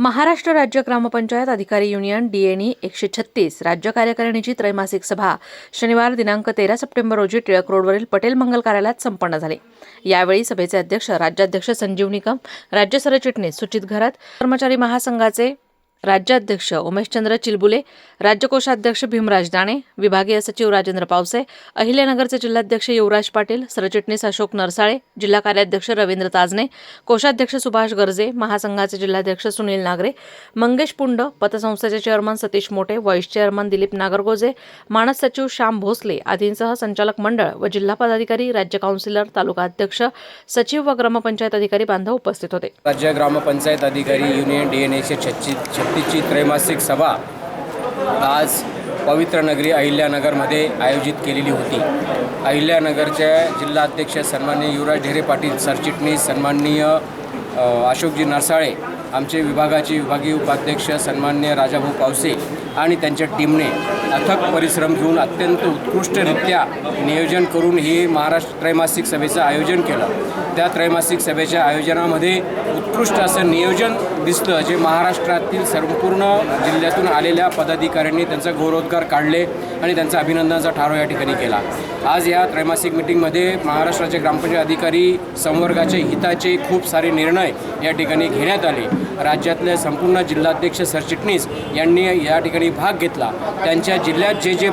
महाराष्ट्र राज्य ग्रामपंचायत अधिकारी union DNE एकशे छत्तीस. राज्य कार्यकारिणीची त्रैमासिक सभा. शनिवार दिनांक तेरा सप्टेंबर रोजी टिळक रोडवरील पटेल मंगल कार्यालयात संपन्न झाली. यावेळी सभेचे अध्यक्ष राज्याध्यक्ष संजीव निकम राज्य सरचिटणीस सुचित घरात कर्मचारी महासंघाचे राज्याध्यक्ष उमेशचंद्र चिलबुले राज्यकोषाध्यक्ष भीमराज दाणे विभागीय सचिव राजेंद्र पावसे अहिल्यानगरचे जिल्हाध्यक्ष युवराज पाटील सरचिटणीस अशोक नरसाळे जिल्हा कार्याध्यक्ष रवींद्र ताजने कोषाध्यक्ष सुभाष गर्जे महासंघाचे जिल्हाध्यक्ष Sunil Nagare Mangesh Pund पतसंस्थेचे chairman Satish Mote vice chairman Dilip Nagargoje Manas सचिव श्याम भोसले आदींसह संचालक मंडळ व जिल्हा पदाधिकारी राज्य काउन्सिलर तालुका अध्यक्ष सचिव व ग्रामपंचायत अधिकारी बांधव उपस्थित होते. राज्य ग्रामपंचायत अधिकारी युनियन डी शक्तीची त्रैमासिक सभा आज पवित्र नगरी अहिल्यानगरमध्ये आयोजित केलेली होती. अहिल्यानगरच्या जिल्हाध्यक्ष सन्माननीय युवराज ढेरे पाटील सरचिटणीस सन्माननीय अशोकजी नरसाळे आमचे विभागाचे विभागीय उपाध्यक्ष सन्मान्य राजाभाऊ पावसे आणि त्यांच्या टीमने अथक परिश्रम घेऊन अत्यंत उत्कृष्टरित्या नियोजन करून ही महाराष्ट्र त्रैमासिक सभेचं आयोजन केलं. त्या त्रैमासिक सभेच्या आयोजनामध्ये उत्कृष्ट असं नियोजन दिसलं जे महाराष्ट्रातील संपूर्ण जिल्ह्यातून आलेल्या पदाधिकाऱ्यांनी त्यांचा गौरवोद्गार काढले आणि त्यांचा अभिनंदनाचा ठारो या ठिकाणी केला. आज या त्रैमासिक मिटिंगमध्ये महाराष्ट्राचे ग्रामपंचायत अधिकारी संवर्गाचे हिताचे खूप सारे निर्णय या ठिकाणी घेण्यात आले. राज्यातले संपूर्ण जिल्हाध्यक्ष सरचिटणीस यांनी या ठिकाणी भाग घेतला. त्यांच्या जिल्ह्यात जे जे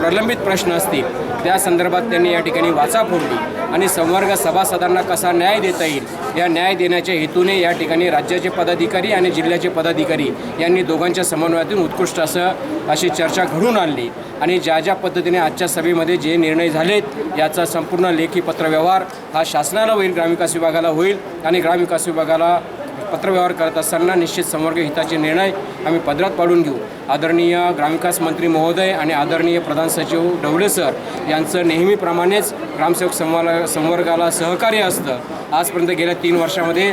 प्रलंबित प्रश्न असतील त्या संदर्भात त्यांनी या ठिकाणी वाचा फोडली आणि संवर्ग सभासदांना कसा न्याय देता येईल या न्याय देण्याच्या हेतूने या ठिकाणी राज्याचे पदाधिकारी आणि जिल्ह्याचे पदाधिकारी यांनी दोघांच्या समन्वयातून उत्कृष्ट असं अशी चर्चा घडून आणली. आणि ज्या ज्या पद्धतीने आजच्या सभेमध्ये जे निर्णय झालेत याचा संपूर्ण लेखी पत्रव्यवहार हा शासनाला होईल ग्रामविकास विभागाला होईल आणि ग्रामविकास विभागाला पत्रव्यवहार करत असताना निश्चित संवर्ग हिताचे निर्णय आम्ही पदरात पाडून घेऊ. आदरणीय ग्रामविकास मंत्री महोदय आणि आदरणीय प्रधान सचिव डवले सर यांचं नेहमीप्रमाणेच ग्रामसेवक संवर संवर्गाला सहकार्य असतं. आजपर्यंत गेल्या तीन वर्षामध्ये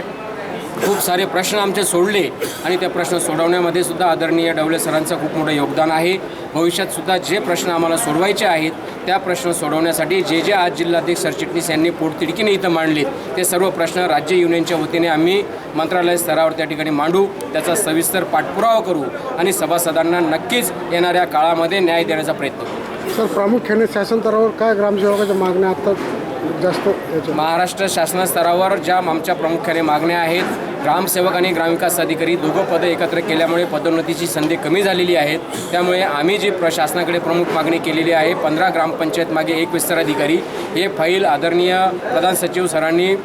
खूप सारे प्रश्न आमचे सोडले आणि त्या प्रश्न सोडवण्यामध्ये सुद्धा आदरणीय डवले सरांचं खूप मोठं योगदान आहे. भविष्यात सुद्धा जे प्रश्न आम्हाला सोडवायचे आहेत त्या प्रश्न सोडवण्यासाठी जे जे आज जिल्हाध्यक्ष सरचिटणीस यांनी पोटतिडकीने इथं मांडलेत ते सर्व प्रश्न राज्य युनियनच्या वतीने आम्ही मंत्रालय स्तरावर त्या ठिकाणी मांडू त्याचा सविस्तर पाठपुरावा करू आणि सभासदांना नक्कीच येणाऱ्या काळामध्ये न्याय देण्याचा प्रयत्न करू. सर प्रामुख्याने शासन स्तरावर काय ग्रामसेवकाच्या मागण्या आता जास्त महाराष्ट्र शासन स्तरावर ज्या आमच्या प्रामुख्याने मागण्या आहेत ग्रामसेवक आणि ग्रामविकास अधिकारी दोघं पदं एकत्र केल्यामुळे पदोन्नतीची संधी कमी झालेली आहेत. त्यामुळे आम्ही जी प्रशासनाकडे प्रमुख मागणी केलेली आहे पंधरा ग्रामपंचायत मागे एक विस्तार अधिकारी हे फाईल आदरणीय प्रधान सचिव सरांनी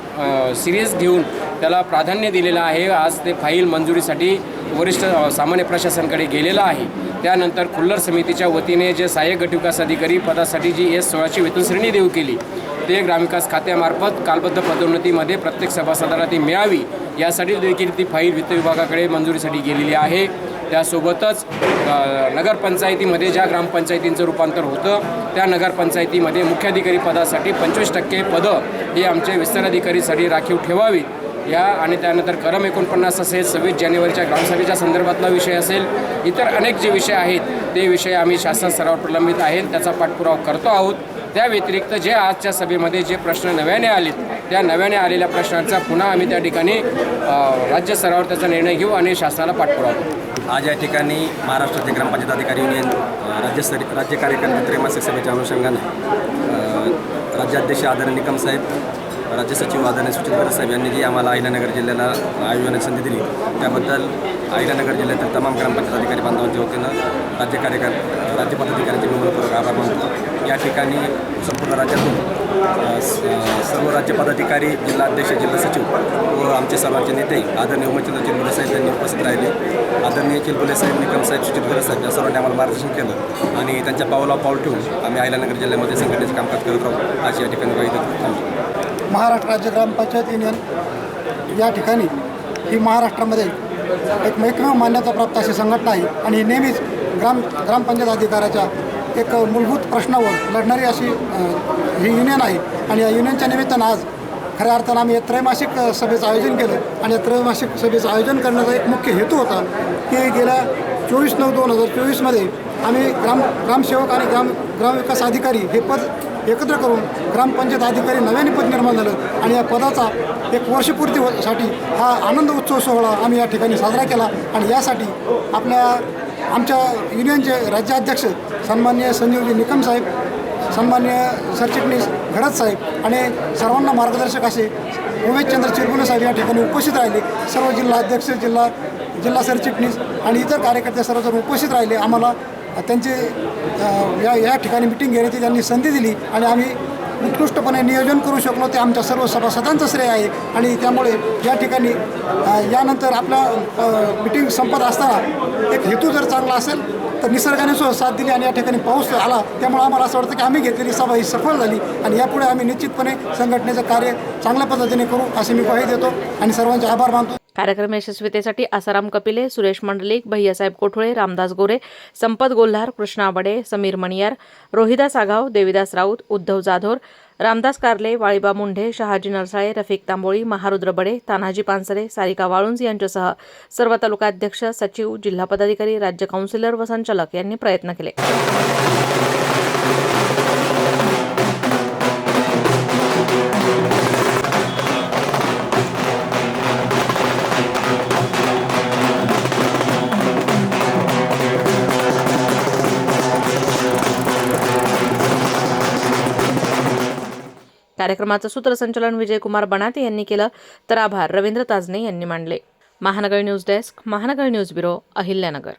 सिरियस घेऊन त्याला प्राधान्य दिलेलं आहे. आज ते फाईल मंजुरीसाठी वरिष्ठ सामान्य प्रशासनाकडे गेलेलं आहे. त्यानंतर खुल्लर समितीच्या वतीने जे सहाय्यक गटविकास अधिकारी पदासाठी जी एस सोळाची वेतनश्रेणी देऊ केली ते ग्रामविकास खात्यामार्फत कालबद्ध पदोन्नतीमध्ये प्रत्येक सभासदाला ती मिळावी यासाठी देखील ती फाईल वित्त विभागाकडे मंजुरीसाठी गेलेली आहे. त्यासोबतच नगरपंचायतीमध्ये ज्या ग्रामपंचायतींचं रूपांतर होतं त्या नगरपंचायतीमध्ये मुख्याधिकारी पदासाठी पंचवीस टक्के पदं ही आमचे विस्तराधिकारीसाठी राखीव ठेवावी या आणि त्यानंतर करम एकोणपन्नास असेल सव्वीस जानेवारीच्या ग्रामसभेच्या संदर्भातला विषय असेल इतर अनेक जे विषय आहेत ते विषय आम्ही शासन स्तरावर प्रलंबित आहेत त्याचा पाठपुरावा करतो आहोत. त्या व्यतिरिक्त जे आजच्या सभेमध्ये जे प्रश्न नव्याने आलेत त्या नव्याने आलेल्या प्रश्नांचा पुन्हा आम्ही त्या ठिकाणी राज्य स्तरावर त्याचा निर्णय घेऊ आणि शासनाला पाठपुरावा करू. आज या ठिकाणी महाराष्ट्राचे ग्रामपंचायत अधिकारी युनियन अ, राज्यस्तरीय राज्य कार्यकारिणी त्रैमासिक सभेच्या अनुषंगाने राज्याध्यक्ष आदरणीय निकम साहेब राज्य सचिव आदरणीय सुचित भरत साहेब यांनी जी आम्हाला अहिल्यानगर जिल्ह्याला आयोजनाची संधी दिली त्याबद्दल अहिल्यानगर जिल्ह्यातील तमाम ग्रामपंचायत अधिकारी बांधवांच्या वतीनं राज्य कार्यकार राज्य पदाधिकाऱ्यांचे मनपूर्वक आभार मानतो. या ठिकाणी संपूर्ण राज्यातून सर्व राज्य पदाधिकारी जिल्हा अध्यक्ष जिल्हा सचिव व आमचे सर्वांचे नेते आदरणीय उमेशचंद्र चिलबुले साहेब यांनी उपस्थित राहिले. आदरणीय चिलबुले साहेब निकम साहेब सुचित भरत साहेब या सर्वांनी आम्हाला मार्गदर्शन केलं आणि त्यांच्या पावला पाऊल ठेवून आम्ही अहिल्यानगर जिल्ह्यामध्ये संघटनेचं कामकाज करत राहू अशी या ठिकाणी माहिती महाराष्ट्र राज्य ग्रामपंचायत युनियन या ठिकाणी ही महाराष्ट्रामध्ये एक एकमेव मान्यताप्राप्त अशी संघटना आहे. आणि ही नेहमीच ग्राम ग्रामपंचायत अधिकाऱ्याच्या एक मूलभूत प्रश्नावर लढणारी अशी ही युनियन आहे. आणि या युनियनच्या निमित्तानं आज खऱ्या अर्थानं आम्ही या त्रैमासिक सभेचं आयोजन केलं. आणि या त्रैमासिक सभेचं आयोजन करण्याचा एक मुख्य हेतू होता की गेल्या चोवीस नऊ दोन हजार चोवीसमध्ये आम्ही ग्राम ग्रामसेवक आणि ग्राम ग्रामविकास अधिकारी हे पद एकत्र करून ग्रामपंचायत अधिकारी नव्याने पद निर्माण झालं आणि या पदाचा एक वर्षपूर्तीसाठी हो- हा आनंद उत्सव सोहळा आम्ही या ठिकाणी साजरा केला आणि यासाठी आपल्या आमच्या युनियनचे राज्याध्यक्ष सन्मान्य संजीवजी निकम साहेब सन्मान्य सरचिटणीस घरत साहेब आणि सर्वांना मार्गदर्शक असे उमेशचंद्र चिरगुणे साहेब या ठिकाणी उपस्थित राहिले. सर्व जिल्हा अध्यक्ष जिल्हा जिल्हा सरचिटणीस आणि इतर कार्यकर्ते सर्वजण उपस्थित राहिले. आम्हाला त्यांचे या या ठिकाणी मिटिंग घेण्याची त्यांनी संधी दिली आणि आम्ही उत्कृष्टपणे नियोजन करू शकलो. ते आमच्या सर्व सभासदांचं श्रेय आहे. आणि त्यामुळे या ठिकाणी यानंतर आपला मिटिंग संपत असताना एक हेतू जर चांगला असेल तर निसर्गाने सुद्धा साथ दिली आणि या ठिकाणी पाऊस आला. त्यामुळे आम्हाला असं वाटतं की आम्ही घेतलेली सभा ही सफल झाली आणि यापुढे आम्ही निश्चितपणे संघटनेचं कार्य चांगल्या पद्धतीने करू असे मी ग्वाही देतो. आणि सर्वांचे आभार मानतो. कार्यक्रम यशस्वीतेसाठी आसाराम कपिले सुरेश मंडलिक भैयासाहेब कोठुळे रामदास गोरे संपत गोल्हार कृष्णा बडे समीर मणियार रोहिदास आघाव देविदास राऊत उद्धव जाधोर रामदास कारले वाळीबा मुंढे शहाजी नरसाळे रफिक तांबोळी महारुद्र बडे तानाजी पानसरे सारिका वाळुंज यांच्यासह सर्व तालुकाध्यक्ष सचिव जिल्हा पदाधिकारी राज्य काउन्सिलर व संचालक यांनी प्रयत्न केले. कार्यक्रमाचं सूत्रसंचालन विजयकुमार बनाते यांनी केलं. तर आभार. रवींद्र ताजने यांनी मांडले. Mahanagar news desk Mahanagar news bureau Ahilyanagar.